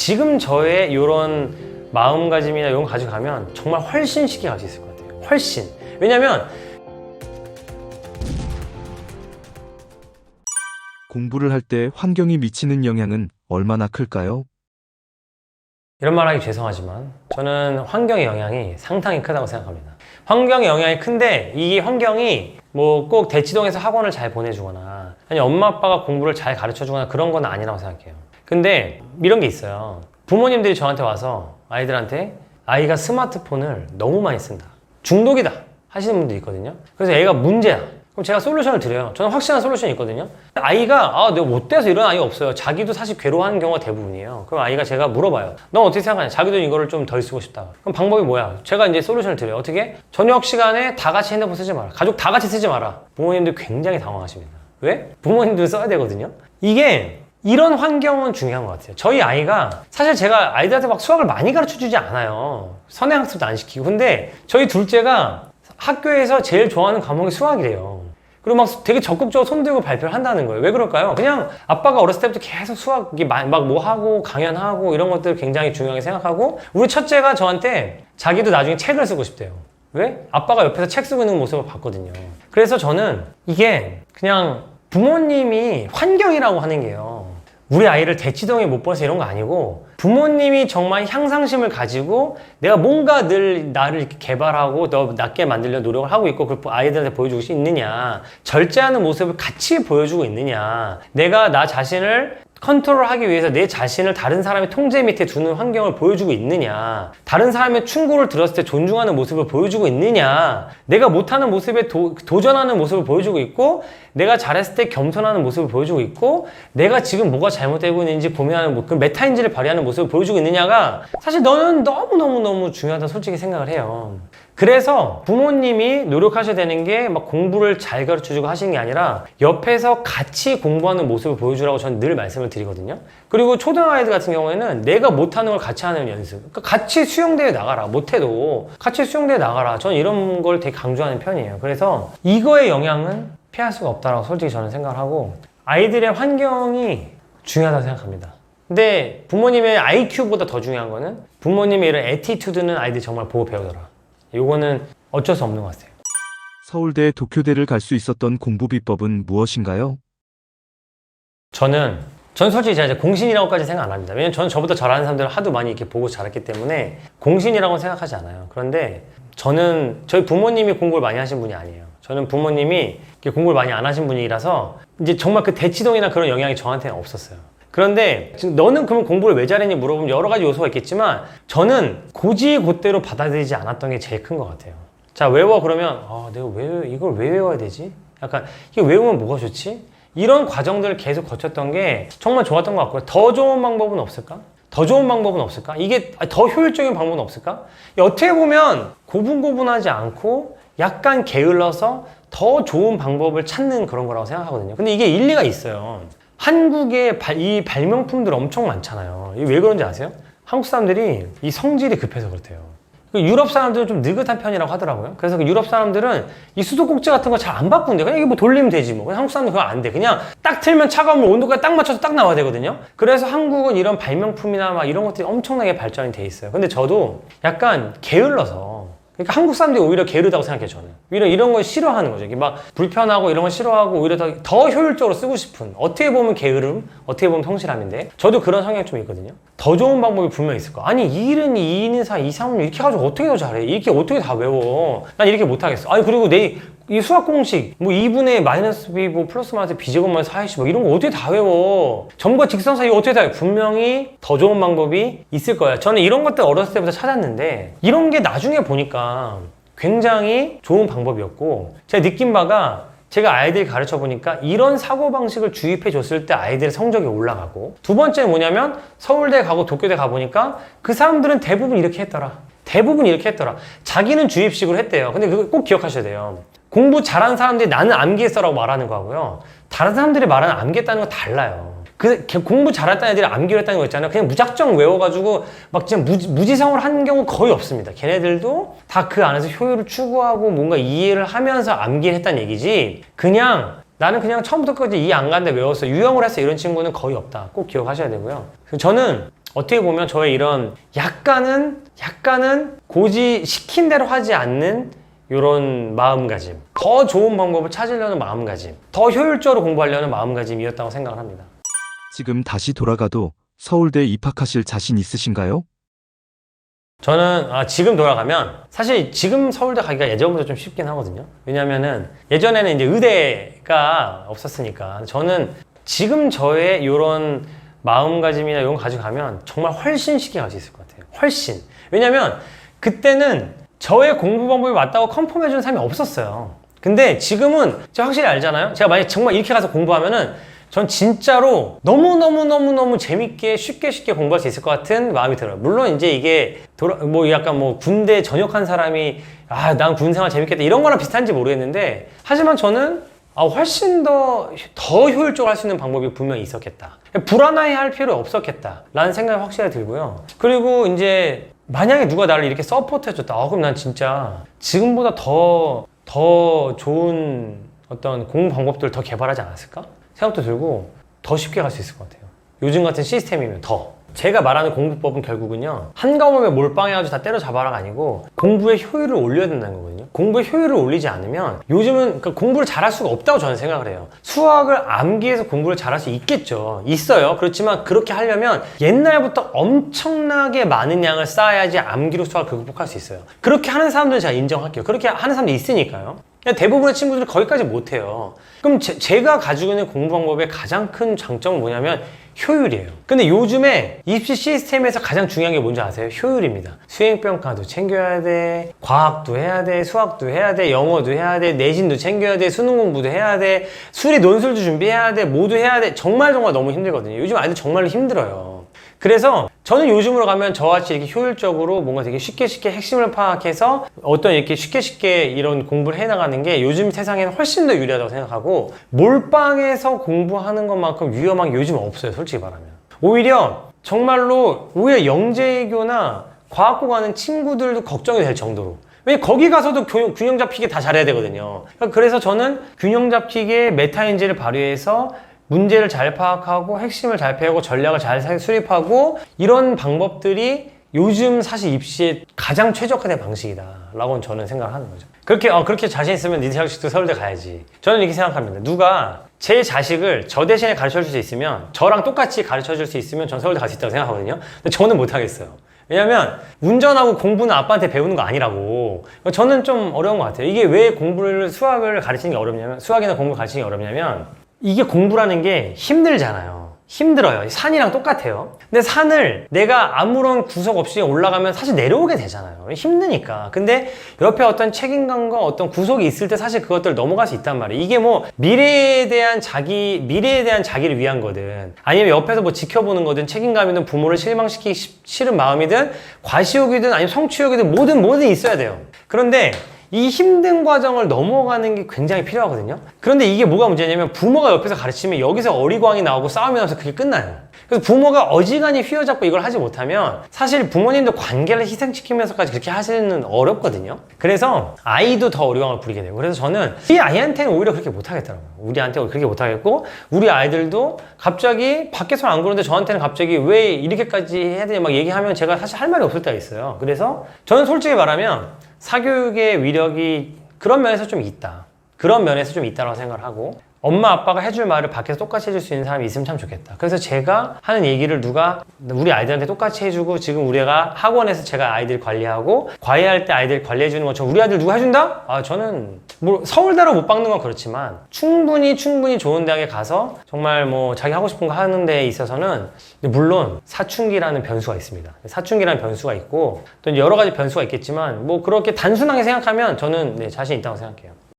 지금 저의 이런 마음가짐이나 이런 거 가져가면 정말 훨씬 쉽게 갈 수 있을 것 같아요. 훨씬. 왜냐면 공부를 할 때 환경이 미치는 영향은 얼마나 클까요? 이런 말 하기 죄송하지만 저는 환경의 영향이 상당히 크다고 생각합니다. 환경의 영향이 큰데 이 환경이 뭐 꼭 대치동에서 학원을 잘 보내주거나 아니 엄마 아빠가 공부를 잘 가르쳐주거나 그런 건 아니라고 생각해요. 근데 이런 게 있어요. 부모님들이 저한테 와서 아이들한테 아이가 스마트폰을 너무 많이 쓴다. 중독이다. 하시는 분도 있거든요. 그래서 애가 문제야. 그럼 제가 솔루션을 드려요. 저는 확실한 솔루션이 있거든요. 아이가 아 내가 못 돼서 이런 아이가 없어요. 자기도 사실 괴로워하는 경우가 대부분이에요. 그럼 아이가 제가 물어봐요. 넌 어떻게 생각하냐? 자기도 이거를 좀 덜 쓰고 싶다. 그럼 방법이 뭐야? 제가 이제 솔루션을 드려요. 어떻게? 저녁 시간에 다 같이 핸드폰 쓰지 마라. 가족 다 같이 쓰지 마라. 부모님들 굉장히 당황하십니다. 왜? 부모님들 써야 되거든요. 이게 이런 환경은 중요한 것 같아요. 저희 아이가 사실 제가 아이들한테 막 수학을 많이 가르쳐 주지 않아요. 선행학습도 안 시키고. 근데 저희 둘째가 학교에서 제일 좋아하는 과목이 수학이래요. 그리고 막 되게 적극적으로 손들고 발표를 한다는 거예요. 왜 그럴까요? 그냥 아빠가 어렸을 때부터 계속 수학 막뭐 하고 강연하고 이런 것들 굉장히 중요하게 생각하고 우리 첫째가 저한테 자기도 나중에 책을 쓰고 싶대요. 왜? 아빠가 옆에서 책 쓰고 있는 모습을 봤거든요. 그래서 저는 이게 그냥 부모님이 환경이라고 하는 게요. 우리 아이를 대치동에 못 버서 이런 거 아니고 부모님이 정말 향상심을 가지고 내가 뭔가 늘 나를 이렇게 개발하고 더 낫게 만들려 노력을 하고 있고 그걸 아이들한테 보여주고 있느냐. 절제하는 모습을 같이 보여주고 있느냐. 내가 나 자신을 컨트롤하기 위해서 내 자신을 다른 사람의 통제 밑에 두는 환경을 보여주고 있느냐? 다른 사람의 충고를 들었을 때 존중하는 모습을 보여주고 있느냐? 내가 못하는 모습에 도, 도전하는 모습을 보여주고 있고 내가 잘했을 때 겸손하는 모습을 보여주고 있고 내가 지금 뭐가 잘못되고 있는지 고민하는 뭐, 그 메타인지를 발휘하는 모습을 보여주고 있느냐가 사실 너는 너무너무너무 중요하다 솔직히 생각을 해요 그래서 부모님이 노력하셔야 되는 게 막 공부를 잘 가르쳐주고 하시는 게 아니라 옆에서 같이 공부하는 모습을 보여주라고 저는 늘 말씀을 드리거든요. 그리고 초등 아이들 같은 경우에는 내가 못하는 걸 같이 하는 연습. 그러니까 같이 수영대회 나가라. 못해도 같이 수영대회 나가라. 저는 이런 걸 되게 강조하는 편이에요. 그래서 이거의 영향은 피할 수가 없다라고 솔직히 저는 생각을 하고 아이들의 환경이 중요하다고 생각합니다. 근데 부모님의 IQ보다 더 중요한 거는 부모님의 이런 에티튜드는 아이들이 정말 보고 배우더라. 요거는 어쩔 수 없는 것 같아요. 서울대 도쿄대를 갈 수 있었던 공부 비법은 무엇인가요? 저는 전 솔직히 제가 이제 공신이라고까지 생각 안 합니다. 왜냐면 저는 저보다 잘하는 사람들을 하도 많이 이렇게 보고 자랐기 때문에 공신이라고 생각하지 않아요. 그런데 저는 저희 부모님이 공부를 많이 하신 분이 아니에요. 저는 부모님이 공부를 많이 안 하신 분이라서 이제 정말 그 대치동이나 그런 영향이 저한테는 없었어요. 그런데 지금 너는 그럼 공부를 왜 잘했니 물어보면 여러 가지 요소가 있겠지만 저는 고지고대로 받아들이지 않았던 게 제일 큰 것 같아요. 자 외워 그러면 아 내가 왜 이걸 왜 외워야 되지? 약간 이거 외우면 뭐가 좋지? 이런 과정들을 계속 거쳤던 게 정말 좋았던 것 같고요. 더 좋은 방법은 없을까? 더 좋은 방법은 없을까? 이게 더 효율적인 방법은 없을까? 어떻게 보면 고분고분하지 않고 약간 게을러서 더 좋은 방법을 찾는 그런 거라고 생각하거든요. 근데 이게 일리가 있어요. 한국에 발- 이 발명품들 엄청 많잖아요. 이게 왜 그런지 아세요? 한국 사람들이 이 성질이 급해서 그렇대요. 그 유럽 사람들은 좀 느긋한 편이라고 하더라고요. 그래서 그 유럽 사람들은 이 수도꼭지 같은 거 잘 안 바꾼대. 그냥 이게 뭐 돌리면 되지 뭐. 한국 사람들 그거 안 돼. 그냥 딱 틀면 차가운 물 온도까지 딱 맞춰서 딱 나와야 되거든요. 그래서 한국은 이런 발명품이나 막 이런 것들이 엄청나게 발전이 돼 있어요. 근데 저도 약간 게을러서 그러니까 한국 사람들이 오히려 게으르다고 생각해요, 저는. 오히려 이런 걸 싫어하는 거죠. 막 불편하고 이런 걸 싫어하고 오히려 더, 더 효율적으로 쓰고 싶은. 어떻게 보면 게으름, 어떻게 보면 성실함인데. 저도 그런 성향이 좀 있거든요. 더 좋은 방법이 분명히 있을 거야. 아니, 2일은 2인 4, 2, 3은 이렇게 해가지고 어떻게 더 잘해? 이렇게 어떻게 다 외워? 난 이렇게 못하겠어. 아니, 그리고 내, 이 수학 공식, 뭐 2분의 마이너스 B, 뭐 플러스 마이너스 B제곱만 4이시, 뭐 이런 거 어떻게 다 외워? 점과 직선 사이 어떻게 다 외워? 분명히 더 좋은 방법이 있을 거야. 저는 이런 것들 어렸을 때부터 찾았는데, 이런 게 나중에 보니까 굉장히 좋은 방법이었고, 제가 느낀 바가 제가 아이들 가르쳐 보니까 이런 사고방식을 주입해 줬을 때 아이들의 성적이 올라가고, 두 번째는 뭐냐면 서울대 가고 도쿄대 가보니까 그 사람들은 대부분 이렇게 했더라. 대부분 이렇게 했더라. 자기는 주입식으로 했대요. 근데 그거 꼭 기억하셔야 돼요. 공부 잘하는 사람들이 나는 암기했어라고 말하는 거하고요. 다른 사람들이 말하는 암기했다는 거 달라요. 그걔 공부 잘했다는 애들이 암기를 했다는 거 있잖아요. 그냥 무작정 외워가지고 막 진짜 무지, 무지 성을 하는 경우 거의 없습니다. 걔네들도 다 그 안에서 효율을 추구하고 뭔가 이해를 하면서 암기를 했다는 얘기지. 그냥 나는 그냥 처음부터 끝까지 이해 안 가는데 외웠어. 유형을 했어. 이런 친구는 거의 없다. 꼭 기억하셔야 되고요. 저는 어떻게 보면 저의 이런 약간은 약간은 고지 시킨 대로 하지 않는 이런 마음가짐 더 좋은 방법을 찾으려는 마음가짐 더 효율적으로 공부하려는 마음가짐이었다고 생각을 합니다 지금 다시 돌아가도 서울대 입학하실 자신 있으신가요? 저는 아, 지금 돌아가면 사실 지금 서울대 가기가 예전보다 좀 쉽긴 하거든요. 왜냐면은 예전에는 이제 의대가 없었으니까 저는 지금 저의 이런 마음가짐이나 이런 거 가져가면 정말 훨씬 쉽게 갈 수 있을 것 같아요. 훨씬. 왜냐면 그때는 저의 공부 방법이 맞다고 컨펌해 주는 사람이 없었어요. 근데 지금은 제가 확실히 알잖아요. 제가 만약 정말 이렇게 가서 공부하면은 전 진짜로 너무너무너무너무 재밌게 쉽게 쉽게 공부할 수 있을 것 같은 마음이 들어요. 물론 이제 이게 돌아, 뭐 약간 뭐 군대 전역한 사람이 아, 난 군 생활 재밌겠다 이런 거랑 비슷한지 모르겠는데 하지만 저는 아, 훨씬 더, 더 효율적으로 할 수 있는 방법이 분명히 있었겠다. 불안해 할 필요 없었겠다. 라는 생각이 확실히 들고요. 그리고 이제 만약에 누가 나를 이렇게 서포트 해줬다. 아, 그럼 난 진짜 지금보다 더, 더 좋은 어떤 공부 방법들을 더 개발하지 않았을까? 생각도 들고 더 쉽게 갈 수 있을 것 같아요. 요즘 같은 시스템이면 더. 제가 말하는 공부법은 결국은요, 한가mom에 몰빵해가지고 다 때려잡아라가 아니고, 공부의 효율을 올려야 된다는 거거든요. 공부의 효율을 올리지 않으면, 요즘은 그러니까 공부를 잘할 수가 없다고 저는 생각을 해요. 수학을 암기해서 공부를 잘할 수 있겠죠. 있어요. 그렇지만 그렇게 하려면 옛날부터 엄청나게 많은 양을 쌓아야지 암기로 수학을 극복할 수 있어요. 그렇게 하는 사람들은 제가 인정할게요. 그렇게 하는 사람들이 있으니까요. 대부분의 친구들은 거기까지 못해요. 그럼 제, 가 가지고 있는 공부 방법의 가장 큰 장점은 뭐냐면 효율이에요. 근데 요즘에 입시 시스템에서 가장 중요한 게 뭔지 아세요? 효율입니다. 수행평가도 챙겨야 돼, 과학도 해야 돼, 수학도 해야 돼, 영어도 해야 돼, 내신도 챙겨야 돼, 수능 공부도 해야 돼, 수리 논술도 준비해야 돼, 모두 해야 돼. 정말 정말 너무 힘들거든요. 요즘 아이들 정말로 힘들어요. 그래서 저는 요즘으로 가면 저같이 이렇게 효율적으로 뭔가 되게 쉽게 쉽게 핵심을 파악해서 어떤 이렇게 쉽게 쉽게 이런 공부를 해나가는 게 요즘 세상에는 훨씬 더 유리하다고 생각하고 몰빵해서 공부하는 것만큼 위험한 게 요즘 없어요 솔직히 말하면 오히려 정말로 오히려 영재교나 과학고 가는 친구들도 걱정이 될 정도로 왜 거기 가서도 교- 균형 잡히게 다 잘해야 되거든요. 그래서 저는 균형 잡히게 메타인지를 발휘해서 문제를 잘 파악하고 핵심을 잘 패고 전략을 잘 사- 수립하고 이런 방법들이 요즘 사실 입시에 가장 최적화된 방식이다 라고 저는 생각을 하는 거죠. 그렇게 어, 그렇게 자신 있으면 네 자식도 서울대 가야지. 저는 이렇게 생각합니다. 누가 제 자식을 저 대신에 가르쳐 줄 수 있으면 저랑 똑같이 가르쳐 줄 수 있으면 전 서울대 갈 수 있다고 생각하거든요. 근데 저는 못 하겠어요. 왜냐면 운전하고 공부는 아빠한테 배우는 거 아니라고. 저는 좀 어려운 것 같아요. 이게 왜 공부를 수학을 가르치는 게 어렵냐면 수학이나 공부 를 가르치는 게 어렵냐면 이게 공부라는 게 힘들잖아요. 힘들어요. 산이랑 똑같아요. 근데 산을 내가 아무런 구석 없이 올라가면 사실 내려오게 되잖아요. 힘드니까. 근데 옆에 어떤 책임감과 어떤 구석이 있을 때 사실 그것들 넘어갈 수 있단 말이에요. 이게 뭐 미래에 대한 자기, 미래에 대한 자기를 위한 거든 아니면 옆에서 뭐 지켜보는 거든 책임감이든 부모를 실망시키기 시- 싫은 마음이든 과시욕이든 아니면 성취욕이든 뭐든 뭐든 있어야 돼요. 그런데 이 힘든 과정을 넘어가는 게 굉장히 필요하거든요. 그런데 이게 뭐가 문제냐면 부모가 옆에서 가르치면 여기서 어리광이 나오고 싸움이 나서 그게 끝나요. 그래서 부모가 어지간히 휘어잡고 이걸 하지 못하면 사실 부모님도 관계를 희생시키면서까지 그렇게 하시는 어렵거든요. 그래서 아이도 더 어려움을 부리게 되고 그래서 저는 이 아이한테는 오히려 그렇게 못하겠더라고요. 우리한테 그렇게 못하겠고 우리 아이들도 갑자기 밖에서는 안 그러는데 저한테는 갑자기 왜 이렇게까지 해야 되냐 막 얘기하면 제가 사실 할 말이 없을 때가 있어요. 그래서 저는 솔직히 말하면 사교육의 위력이 그런 면에서 좀 있다. 그런 면에서 좀 있다고 생각을 하고 엄마 아빠가 해줄 말을 밖에서 똑같이 해줄 수 있는 사람이 있으면 참 좋겠다. 그래서 제가 하는 얘기를 누가 우리 아이들한테 똑같이 해주고 지금 우리가 학원에서 제가 아이들 관리하고 과외할 때 아이들 관리해주는 것처럼 우리 아이들 누가 해준다? 아 저는 뭐 서울대로 못 박는 건 그렇지만 충분히 충분히 좋은 대학에 가서 정말 뭐 자기 하고 싶은 거 하는 데 있어서는 물론 사춘기라는 변수가 있습니다. 사춘기라는 변수가 있고 또 여러 가지 변수가 있겠지만 뭐 그렇게 단순하게 생각하면 저는 네, 자신 있다고 생각해요.